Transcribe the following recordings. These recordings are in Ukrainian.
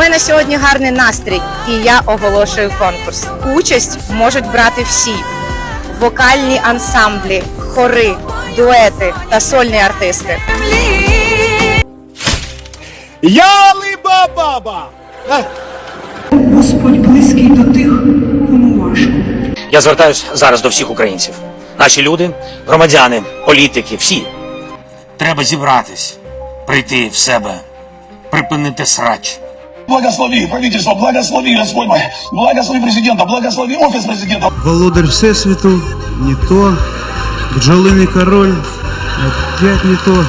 мене сьогодні гарний настрій, і я оголошую конкурс. Участь можуть брати всі: вокальні ансамблі, хори, дуети та сольні артисти. Я либа баба! Господь близький до тих, кому важко. Я звертаюсь зараз до всіх українців. Наші люди, громадяни, політики, всі. Треба зібратись, прийти в себе, припинити срач. Благослови правительство, благослови, Господь мой, благослови президента, благослови офис президента. Володар Всесвіту, не то, бджолиный король, опять не то,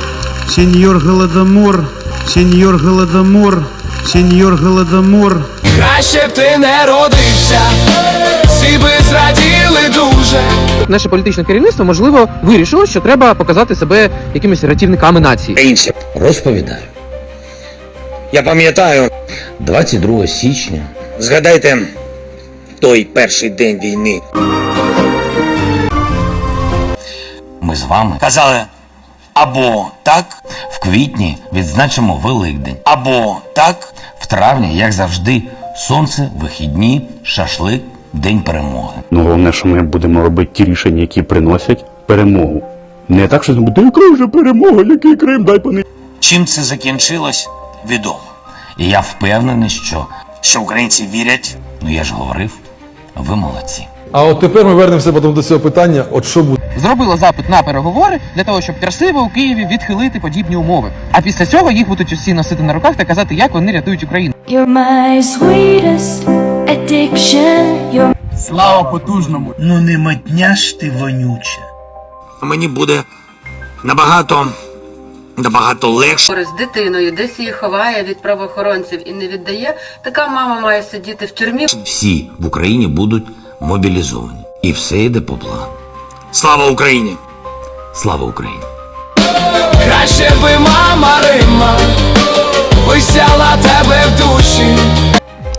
сеньор Голодомор, сеньор Голодомор, сеньор Голодомор. Краще б ти не родився, всі би зраділи дуже. Наше політичне керівництво можливо вирішило, що треба показати себе якимись рятівниками нації. Українці, розповідаю. Я пам'ятаю, 22 січня згадайте той перший день війни. ми з вами Казали або так, в квітні відзначимо Великдень. або так. В травні, як завжди, сонце, вихідні, шашлик, день перемоги. Ну, головне, що ми будемо робити ті рішення, які приносять перемогу. Не так, що буде яка вже перемога, який Крим, дай пани. Чим це закінчилось, відомо. І я впевнений, що Що українці вірять, ну я ж говорив, ви молодці. А от тепер ми вернемося потім до цього питання. От що буде? Зробила запит на переговори для того, щоб красиво у Києві відхилити подібні умови. А після цього їх будуть усі носити на руках та казати, як вони рятують Україну. You're my sweetest addiction. You're Слава потужному. ну не матня ж ти вонюча. Мені буде набагато, набагато легше. З дитиною десь її ховає від правоохоронців і не віддає. Така мама має сидіти в тюрмі. Всі в Україні будуть мобілізовані. І все йде по плану. Слава Україні! Слава Україні! Краще би мама Рима висяла тебе в душі.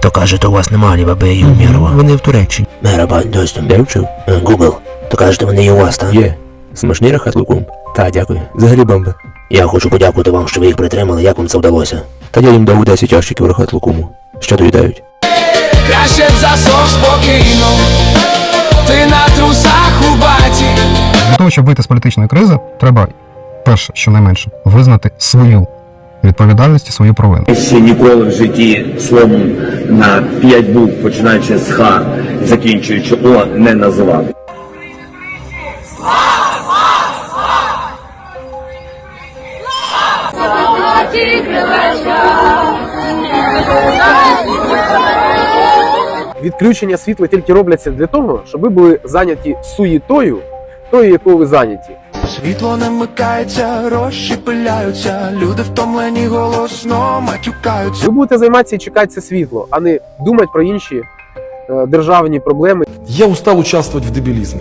То кажете, у вас немає Алібаби і Умірова? Вони в Туреччині. Мераба, доступ. Де вчив? Гугл. То кажете, вони і у вас, так? Є. Смачний рахат лукум? Та, дякую. Взагалі бомби. Я хочу подякувати вам, що ви їх притримали. Як вам це вдалося? Та я їм дав 10 ящиків рахат лукуму. Що доїдають? Краще б засох спокійно. Ти на трусах у баті. Для того, щоб вийти з політичної кризи, треба перше, щонайменше, визнати свою відповідальність і свою провину. Ще ніколи в житті словом на п'ять букв, починаючи з Х, закінчуючи О, не називав. Відключення світла тільки робляться для того, щоб ви були зайняті суєтою, тою, якою ви зайняті. Світло не вмикається, гроші пиляються, люди втомлені голосно матюкаються. Ви будете займатися і чекати це світло, а не думати про інші е, державні проблеми. Я устав участвувати в дебілізмі.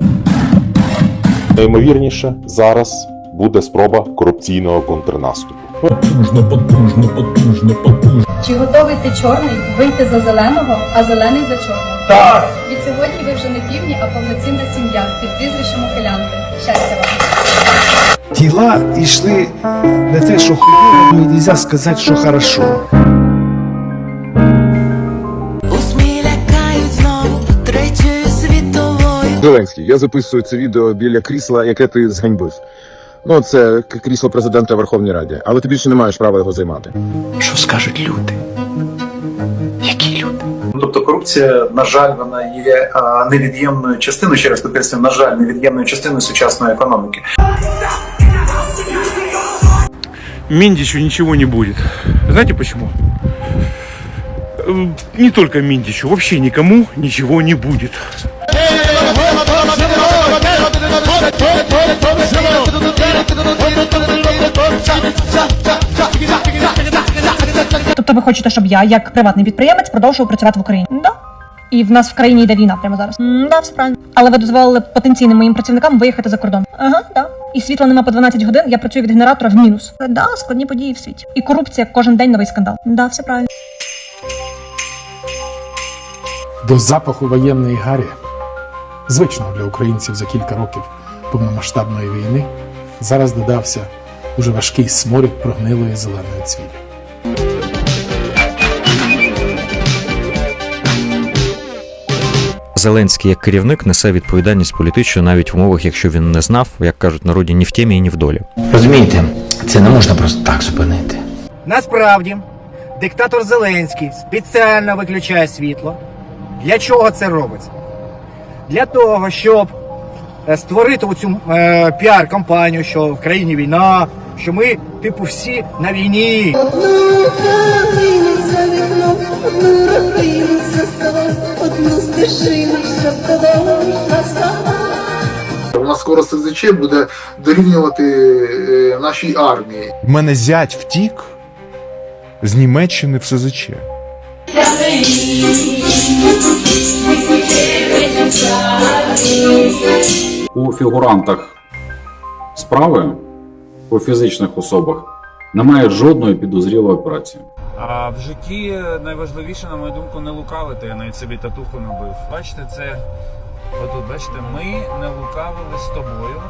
Наймовірніше, зараз буде спроба корупційного контрнаступу. Чи готовий ти чорний вийти за зеленого, а зелений за чорного? Так! Від сьогодні ви вже не півні, а повноцінна сім'я під прізвищем Ухилянти. Щастя вам! Діла йшли не те, що хуйово, не можна сказати, що хорошо. Зеленський, я записую це відео біля крісла, яке ти зганьбив. Ну, це крісло президента Верховній Раді, але ти більше не маєш права його займати. Що скажуть люди? Які люди? Тобто корупція, на жаль, вона є невід'ємною частиною, ще раз підкреслюю, на жаль, невід'ємною частиною сучасної економіки. Миндичу ничего не будет. Знаете почему? Э, Не только Миндичу, вообще никому ничего не будет. Тобто ви хочете, щоб я, як приватний підприємець, продовжував працювати в Україні? Да. І в нас в країні йде війна прямо зараз. Да, все правильно. Але ви дозволили потенційним моїм працівникам виїхати за кордон. Ага, да. І світла нема по 12 годин, я працюю від генератора в мінус. Да, складні події в світі. І корупція кожен день новий скандал. Да, все правильно. До запаху воєнної гарі, звичного для українців за кілька років повномасштабної війни зараз додався уже важкий сморід прогнилої зеленої цвілі. Зеленський як керівник несе відповідальність політичну навіть в умовах, якщо він не знав, як кажуть народі, ні в тімі, ні в долі. Розумієте, це не можна просто так зупинити. Насправді, диктатор Зеленський спеціально виключає світло. Для чого це робиться? Для того, щоб створити оцю е, піар-кампанію, що в країні війна, що ми, типу, всі на війні. У нас скоро СЗЧ буде дорівнювати е, нашій армії. В мене зять втік з Німеччини в СЗЧ. У фігурантах справи у фізичних особах немає жодної підозрілої операції. А в житті найважливіше, на мою думку, не лукавити. Я навіть собі татуху набив. Бачите, це отут, бачите, ми не лукавили з тобою.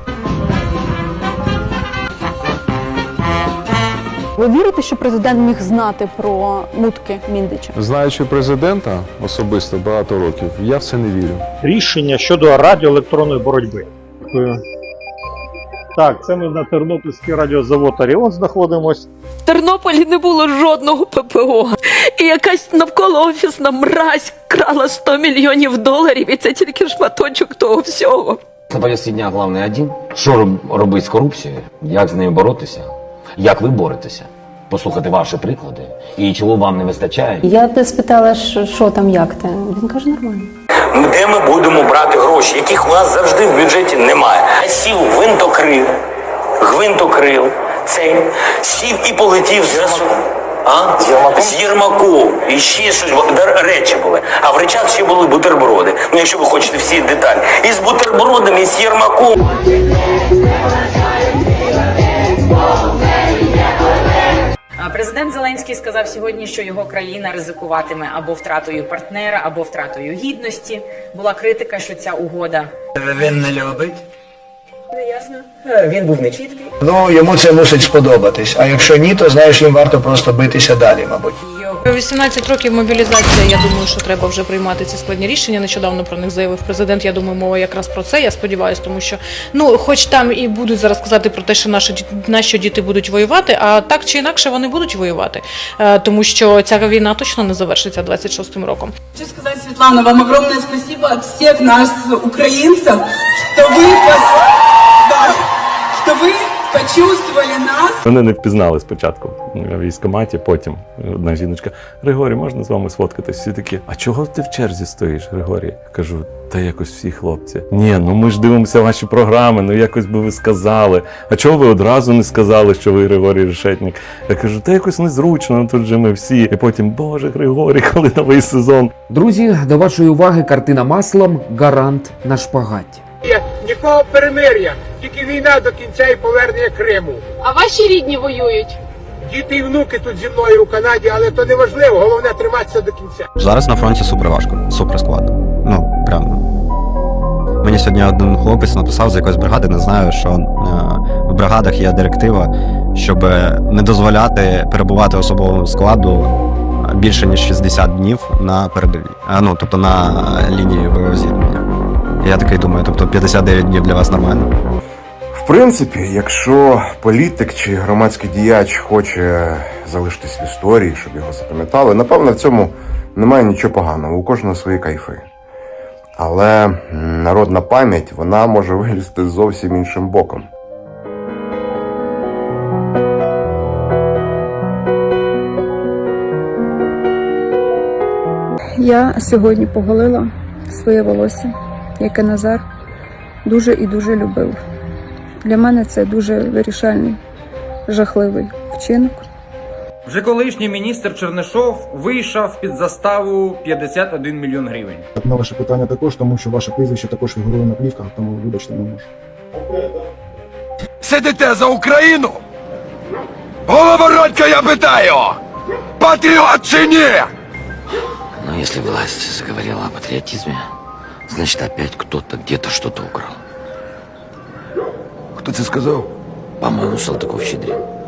Ви вірите, що президент міг знати про мутки Міндича? Знаючи президента особисто багато років, я в це не вірю. Рішення щодо радіоелектронної боротьби. Так, це ми на Тернопільський радіозавод Оріон знаходимось. В Тернополі не було жодного ППО. І якась навколо офісна мразь крала 100 мільйонів доларів, і це тільки шматочок того всього. На повістці дня головне один. Що роб- робити з корупцією? Як з нею боротися? Як ви боретеся? Послухати ваші приклади і чого вам не вистачає. Я те спитала, що, що там, як те. Він каже, нормально. Де ми будемо брати гроші, яких у нас завжди в бюджеті немає. А сів гвинтокрил, гвинтокрил, цей сів і полетів з а? З Єрмаком. І ще щось речі були. А в речах ще були бутерброди. Ну, якщо ви хочете всі деталі. І з бутербродами, і з Єрмаком. Президент Зеленський сказав сьогодні, що його країна ризикуватиме або втратою партнера, або втратою гідності. Була критика, що ця угода Він не любить. не ясно. Він був нечіткий. Ну, йому це мусить сподобатись. А якщо ні, то знаєш, їм варто просто битися далі, мабуть. 18 років мобілізація. Я думаю, що треба вже приймати ці складні рішення. Нещодавно про них заявив президент. Я думаю, мова якраз про це. Я сподіваюся, тому що ну, хоч там і будуть зараз казати про те, що наші наші діти будуть воювати, а так чи інакше вони будуть воювати, Е, тому що ця війна точно не завершиться 26-м роком. Хочу сказать, Светлана, вам огромное спасибо от всех нас, пос- да, что вы почувствовали нас. Вони не впізнали спочатку в військкоматі, потім одна жіночка Григорій, можна з вами сфоткатись? Всі такі, а чого ти в черзі стоїш, Григорій? Кажу, та якось всі хлопці. Ні, ну ми ж дивимося ваші програми, ну якось би ви сказали. А чого ви одразу не сказали, що ви Григорій Решетник? Я кажу, та якось незручно, ну тут же ми всі. І потім, Боже, Григорій, коли новий сезон. Друзі, до вашої уваги картина маслом Гарант на шпагаті. Нікого перемир'я, тільки війна до кінця і повернення Криму. А ваші рідні воюють. Діти і внуки тут зі мною у Канаді, але то не важливо, головне триматися до кінця. Зараз на фронті супер важко, супер складно. Ну, прям. Мені сьогодні один хлопець написав з якоїсь бригади, не знаю, що е, в бригадах є директива, щоб не дозволяти перебувати особовому складу більше ніж 60 днів на передовій. А, ну, тобто на лінії зіткнення. Я такий думаю, тобто 59 днів для вас нормально. В принципі, якщо політик чи громадський діяч хоче залишитись в історії, щоб його запам'ятали, напевно, в цьому немає нічого поганого, у кожного свої кайфи. Але народна пам'ять вона може вилізти зовсім іншим боком. Я сьогодні поголила своє волосся, яке Назар дуже і дуже любив. Для мене це дуже вирішальний, жахливий вчинок. Вже колишній міністр Чернишов вийшов під заставу 51 мільйон гривень. На ваше питання також, тому що ваше прізвище також фігурує на плівках, тому вибачте не можу. Сидите за Україну? Головородька, я питаю! Патріот чи ні? Но если власть заговорила о патриотизме, значит опять кто-то где-то что-то украл. Кто тебе сказал? По-моему, Салтыков-Щедрин.